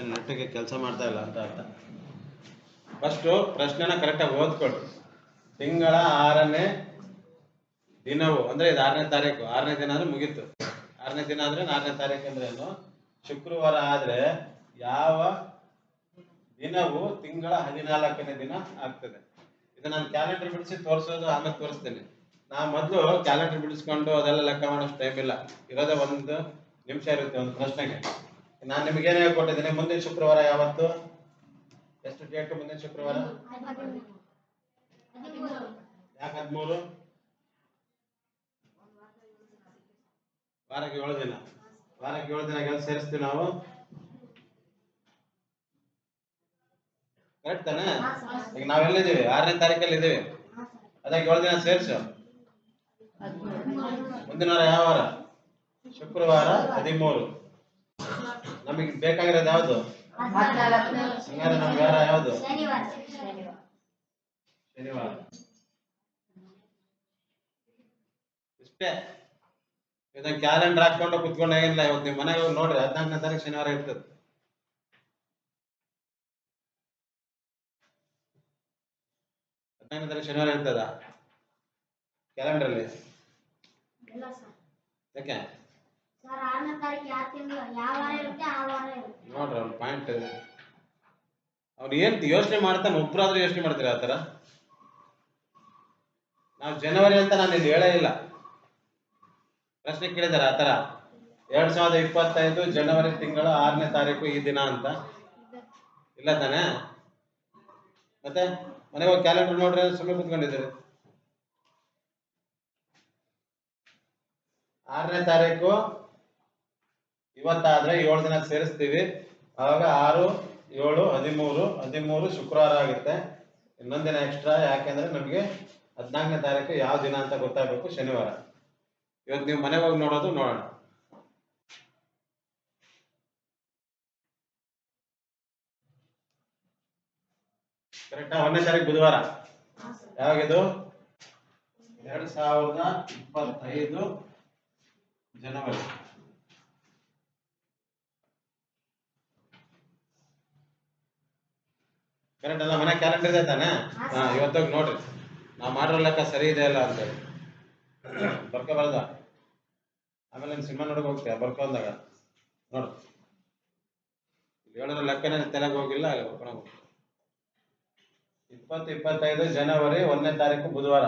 ನೆಟ್ಟಿಗೆ ಕೆಲಸ ಮಾಡ್ತಾ ಇಲ್ಲ ಅಂತ ಅರ್ಥ? ಫಸ್ಟು ಪ್ರಶ್ನೆನ ಕರೆಕ್ಟಾಗಿ ಓದ್ಕೊಳ್ಳಿ ತಿಂಗಳ ಆರನೇ ದಿನವು, ಅಂದ್ರೆ ಇದು ಆರನೇ ತಾರೀಕು. ಆರನೇ ದಿನ ಅಂದ್ರೆ ಮುಗೀತು. ಆರನೇ ದಿನ ಅಂದ್ರೆ ಆರನೇ ತಾರೀಕು ಅಂದ್ರೆ ಏನು? ಶುಕ್ರವಾರ ಆದ್ರೆ ಯಾವ ದಿನವು ತಿಂಗಳ ಹದಿನಾಲ್ಕನೇ ದಿನ ಆಗ್ತದೆ? ಇದು ನಾನು ಕ್ಯಾಲೆಂಡರ್ ಬಿಡಿಸಿ ತೋರಿಸೋದು, ಆಮೇಲೆ ತೋರಿಸ್ತೇನೆ. ನಾ ಮೊದಲು ಕ್ಯಾಲೆಂಡರ್ ಬಿಡಿಸ್ಕೊಂಡು ಅದೆಲ್ಲ ಲೆಕ್ಕ ಮಾಡೋಷ್ಟು ಟೈಮ್ ಇಲ್ಲ. ಇರೋದೇ ಒಂದು ನಿಮಿಷ ಇರುತ್ತೆ ಒಂದು ಪ್ರಶ್ನೆಗೆ. ನಾನು ನಿಮಗೇನು ಹೇಳ್ಕೊಟ್ಟಿದ್ದೀನಿ, ಮುಂದಿನ ಶುಕ್ರವಾರ ಯಾವತ್ತು? ಎಷ್ಟು ಡೇಟ್ ಮುಂದಿನ ಶುಕ್ರವಾರ? ಯಾಕೆ ಹದಿಮೂರು? ವಾರಕ್ಕೆ ಏಳು ದಿನ. ವಾರಕ್ಕೆ ಏಳು ದಿನ ಕೆಲಸ ಸೇರಿಸ್ತೀವಿ ನಾವು. ಕರೆಕ್ಟ್ ತಾನೆ? ಈಗ ನಾವೆಲ್ಲಿದ್ದೀವಿ ಆರನೇ ತಾರೀಕಲ್ಲಿ ಇದ್ದೀವಿ ಅದಕ್ಕೆ ಏಳು ದಿನ ಸೇರಿಸು? ಮುಂದಿನ ವಾರ ಯಾವ ವಾರ? ಶುಕ್ರವಾರ ಹದಿಮೂರು. ನಮಗೆ ಬೇಕಾಗಿರೋದು ಯಾವುದು? ಹಂಗಾದ್ರೆ ನಮ್ಗೆ ವಾರ ಯಾವುದು? ಶನಿವಾರ. ಇಷ್ಟೇ. ಇದನ್ನ ಕ್ಯಾಲೆಂಡರ್ ಹಾಕೊಂಡು ಕುತ್ಕೊಂಡು ಏನಿಲ್ಲ ಇವತ್ತು ನಿಮ್ಮ ಮನೆಗೆ ಹೋಗಿ ನೋಡ್ರಿ ಹದಿನಾಲ್ಕನೇ ತಾರೀಕು ಶನಿವಾರ ಇರ್ತದೆ. ಹದಿನಾಲ್ಕನೇ ತಾರೀಕು ಶನಿವಾರ ಇರ್ತದ? ಕ್ಯಾಲೆಂಡರ್ ಅಲ್ಲಿ ಯಾಕೆ? ನೋಡ್ರಿ ಅವ್ನ ಪಾಯಿಂಟ್ ಅವ್ನು ಏನ್ ಯೋಚನೆ ಮಾಡ್ತಾನೆ, ಒಬ್ರಾದ್ರೂ ಯೋಚನೆ ಮಾಡ್ತೀರಾ ಆ ತರ ನಾವು ಜನವರಿ ಅಂತ ನಾನು ಇಲ್ಲಿ ಹೇಳೇ ಇಲ್ಲ. ಪ್ರಶ್ನೆ ಕೇಳಿದಾರೆ ಆ ಥರ? ಎರಡ್ ಸಾವಿರದ ಇಪ್ಪತ್ತೈದು ಜನವರಿ ತಿಂಗಳ ಆರನೇ ತಾರೀಕು ಈ ದಿನ ಅಂತ. ಇಲ್ಲ ತಾನೇ? ಮತ್ತೆ ಮನೆಗೆ ಕ್ಯಾಲೆಂಡರ್ ನೋಡ್ರಿ ಸುಮ್ಮನೆ ಕುತ್ಕೊಂಡಿದ್ದೀರಿ. ಆರನೇ ತಾರೀಕು ಇವತ್ತಾದ್ರೆ ಏಳು ದಿನ ಸೇರಿಸ್ತೀವಿ. ಆವಾಗ ಆರು, ಏಳು, ಹದಿಮೂರು ಹದಿಮೂರು ಶುಕ್ರವಾರ ಆಗುತ್ತೆ. ಇನ್ನೊಂದು ದಿನ ಎಕ್ಸ್ಟ್ರಾ ಯಾಕೆಂದ್ರೆ ನಮಗೆ ಹದಿನಾಲ್ಕನೇ ತಾರೀಕು ಯಾವ ದಿನ ಅಂತ ಗೊತ್ತಾಗಬೇಕು ಶನಿವಾರ. ಇವತ್ತು ನೀವು ಮನೆಗೆ ಹೋಗಿ ನೋಡೋದು ನೋಡೋಣ. ಕರೆಕ್ಟಾ ಒಂದನೇ ತಾರೀಕು ಬುಧವಾರ. ಯಾವಾಗಿದು? ಎರಡು ಸಾವಿರದ ಇಪ್ಪತ್ತೈದು ಜನವರಿ. ಕರೆಕ್ಟ್ ಅಲ್ಲ ಮನೆ ಕ್ಯಾಲೆಂಡರ್ ಇದೆ ತಾನೆ? ಹಾ ಇವತ್ತೋಗಿ ನೋಡ್ರಿ. ನಾವು ಮಾಡಿರೋ ಲೆಕ್ಕ ಸರಿ ಇದೆ ಅಲ್ಲ ಬರ್ಕ ಬರ್ಕೋಬಾರ್ದ ಆಮೇಲೆ ನೀನು ಸಿನಿಮಾ ನೋಡಕ್ ಹೋಗ್ತೀಯ? ಬರ್ಕೊಂಡಾಗ ನೋಡು. ಹೇಳಿರೋ ಲೆಕ್ಕನೇ ತಲೆಗೆ ಹೋಗಿಲ್ಲ ಅಲ್ಲಿ ಬರ್ಕೊಂಡು ಹೋಗ್ತೀವಿ ಇಪ್ಪತ್ತು ಇಪ್ಪತ್ತೈದು ಜನವರಿ ಒಂದನೇ ತಾರೀಕು ಬುಧವಾರ.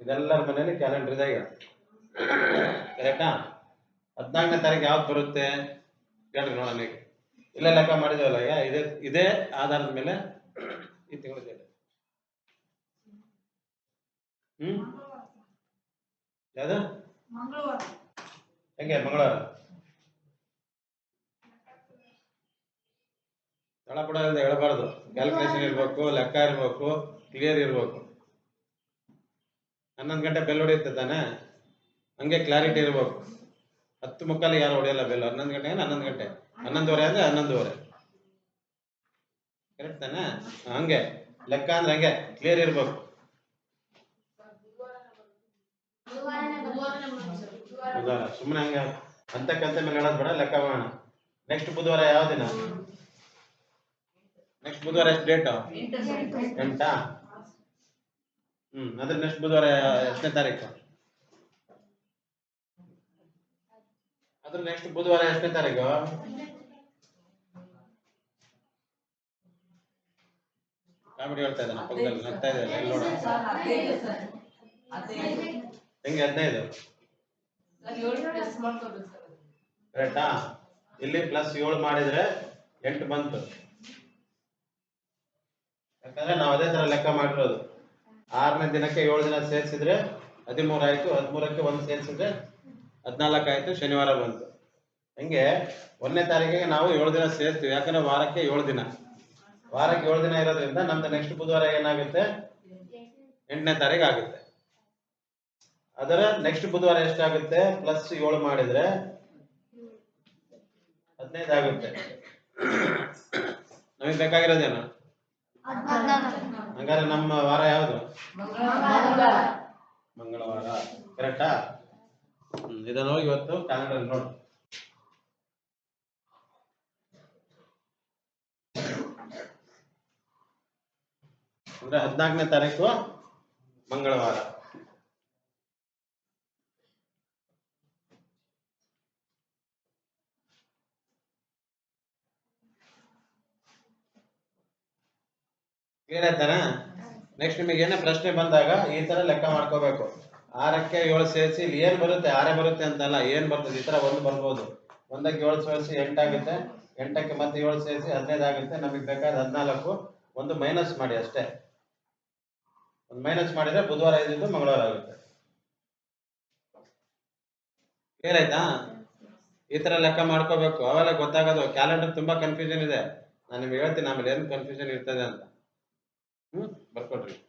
ಇದೆಲ್ಲರ ಮನೇಲಿ ಕ್ಯಾಲೆಂಡರ್ ಇದೆ ಈಗ. ಕರೆಕ್ಟಾ ಹದಿನಾಲ್ಕನೇ ತಾರೀಕು ಯಾವ್ದು ಬರುತ್ತೆ? ಹೇಳ್ರಿ ನೋಡೋಣ ಈಗ. ಇಲ್ಲೇ ಲೆಕ್ಕ ಮಾಡಿದೇವಲ್ಲ ಈಗ? ಇದೇ ಇದೇ ಆಧಾರದ ಮೇಲೆ ಈ ತಿಂಗಳು ಇದೆ ಹ್ಮ್? ಯಾವ್ದು? ಹೆಂಗೆ ಮಂಗಳವಾರ? ತಳಪಡ ಅಂತ ಹೇಳಬಾರ್ದು. ಕ್ಯಾಲ್ಕುಲೇಷನ್ ಇರ್ಬೇಕು ಲೆಕ್ಕ ಇರ್ಬೇಕು ಕ್ಲಿಯರ್ ಇರ್ಬೇಕು. ಹನ್ನೊಂದು ಗಂಟೆ ಬೆಲ್ ಹೊಡೆಯುತ್ತೆ ತಾನೆ? ಹಂಗೆ ಕ್ಲಾರಿಟಿ ಇರ್ಬೇಕು. ಹತ್ತು ಮುಕ್ಕಾಲಿಗೆ ಯಾರು ಹೊಡೆಯಲ್ಲ ಬೆಲ್ ಹನ್ನೊಂದು ಗಂಟೆ ಹನ್ನೊಂದು ಗಂಟೆ. ಹನ್ನೊಂದುವರೆ ಅಂದ್ರೆ ಹನ್ನೊಂದುವರೆ. ಕರೆಕ್ಟ್ ಹಂಗೆ. ಲೆಕ್ಕ ಅಂದ್ರೆ ಹಂಗೆ. ಕ್ಲಿಯರ್ ಇರ್ಬೇಕು. ಬುಧವಾರ ಸುಮ್ಮನೆ ಹಂಗೆ ಅಂತಕ್ಕಂತ ಮೇಲೆ ಹೇಳೋದು ಬೇಡ, ಲೆಕ್ಕ ಮಾಡೋಣ. ನೆಕ್ಸ್ಟ್ ಬುಧವಾರ ಯಾವ ದಿನ? ನೆಕ್ಸ್ಟ್ ಬುಧವಾರ ಎಷ್ಟು ಡೇಟ್ ಎಂಟಾ? ಹ್ಮ್, ಅದ್ರ ನೆಕ್ಸ್ಟ್ ಬುಧವಾರ ಎಷ್ಟನೇ ತಾರೀಕು? ಅದ್ರ ನೆಕ್ಸ್ಟ್ ಬುಧವಾರ ಎಷ್ಟನೇ ತಾರೀಕು? ಕಾಮಿಡಿ ಹೇಳ್ತಾ ಇದ್ದಾನೆ ಪಕ್ಕದಲ್ಲಿ ನಗ್ತಾ ಎಲ್ಲಿ ನೋಡ. ಹೆಂಗೆ ಹದಿನೈದು ಕರೆಕ್ಟಾ? ಇಲ್ಲಿ ಪ್ಲಸ್ ಏಳು ಮಾಡಿದ್ರೆ ಎಂಟು ಬಂತು. ಯಾಕಂದ್ರೆ ನಾವು ಅದೇ ತರ ಲೆಕ್ಕ ಮಾಡಿರೋದು. ಆರನೇ ದಿನಕ್ಕೆ ಏಳು ದಿನ ಸೇರಿಸಿದ್ರೆ ಹದಿಮೂರು ಆಯ್ತು ಹದಿಮೂರಕ್ಕೆ ಒಂದು ಸೇರಿಸಿದ್ರೆ ಹದಿನಾಲ್ಕು ಆಯ್ತು ಶನಿವಾರ ಬಂತು. ಹಂಗೆ? ಒಂದನೇ ತಾರೀಕಿಗೆ ನಾವು ಏಳು ದಿನ ಸೇರ್ತೀವಿ ಯಾಕಂದ್ರೆ ವಾರಕ್ಕೆ ಏಳು ದಿನ. ವಾರಕ್ಕೆ ಏಳು ದಿನ ಇರೋದ್ರಿಂದ ನಮ್ದು ನೆಕ್ಸ್ಟ್ ಬುಧವಾರ ಏನಾಗುತ್ತೆ? ಎಂಟನೇ ತಾರೀಕು ಆಗುತ್ತೆ. ಅದರ ನೆಕ್ಸ್ಟ್ ಬುಧವಾರ ಎಷ್ಟಾಗುತ್ತೆ? ಪ್ಲಸ್ ಏಳು ಮಾಡಿದ್ರೆ ಹದಿನೈದು ಆಗುತ್ತೆ. ನಮಗೆ ಬೇಕಾಗಿರೋದೇನು? ಹಂಗಾರೆ ನಮ್ಮ ವಾರ ಯಾವುದು? ಮಂಗಳವಾರ. ಕರೆಕ್ಟಾ ಇದನ್ನ ಹೋಗಿ ಇವತ್ತು ಕ್ಯಾಲೆಂಡರ್ ನೋಡು. ಅಂದ್ರೆ ಹದಿನಾಲ್ಕನೇ ತಾರೀಕು ಮಂಗಳವಾರ. ಆಯ್ತಾನ ನೆಕ್ಸ್ಟ್ ನಿಮಗೆ ಏನೇ ಪ್ರಶ್ನೆ ಬಂದಾಗ ಈ ತರ ಲೆಕ್ಕ ಮಾಡ್ಕೋಬೇಕು. ಆರಕ್ಕೆ ಏಳು ಸೇರಿಸಿ ಇಲ್ಲಿ ಏನ್ ಬರುತ್ತೆ? ಆರೇ ಬರುತ್ತೆ ಅಂತಲ್ಲ, ಏನ್ ಬರ್ತದೆ? ಈ ತರ ಒಂದು ಬರ್ಬೋದು. ಒಂದಕ್ಕೆ ಏಳು ಸೇರಿಸಿ ಎಂಟಾಗುತ್ತೆ ಎಂಟಕ್ಕೆ ಮತ್ತೆ ಏಳು ಸೇರಿಸಿ ಹದಿನೈದು ಆಗುತ್ತೆ. ನಮಗೆ ಬೇಕಾದ ಹದಿನಾಲ್ಕು. ಒಂದು ಮೈನಸ್ ಮಾಡಿ ಅಷ್ಟೇ. ಒಂದು ಮೈನಸ್ ಮಾಡಿದ್ರೆ ಬುಧವಾರ ಇದ್ದಿದ್ದು ಮಂಗಳವಾರ ಆಗುತ್ತೆ. ಕ್ಲಿಯರ್ ಆಯ್ತಾ? ಈ ತರ ಲೆಕ್ಕ ಮಾಡ್ಕೋಬೇಕು. ಅವೆಲ್ಲ ಗೊತ್ತಾಗೋದು ಕ್ಯಾಲೆಂಡರ್ ತುಂಬಾ ಕನ್ಫ್ಯೂಷನ್ ಇದೆ. ನಾನು ನಿಮ್ಗೆ ಹೇಳ್ತೀನಿ, ಆಮೇಲೆ ಏನು ಕನ್ಫ್ಯೂಷನ್ ಇರ್ತದೆ ಅಂತ. ಹ್ಮ್, ಬರ್ಕೊಡ್ರಿ.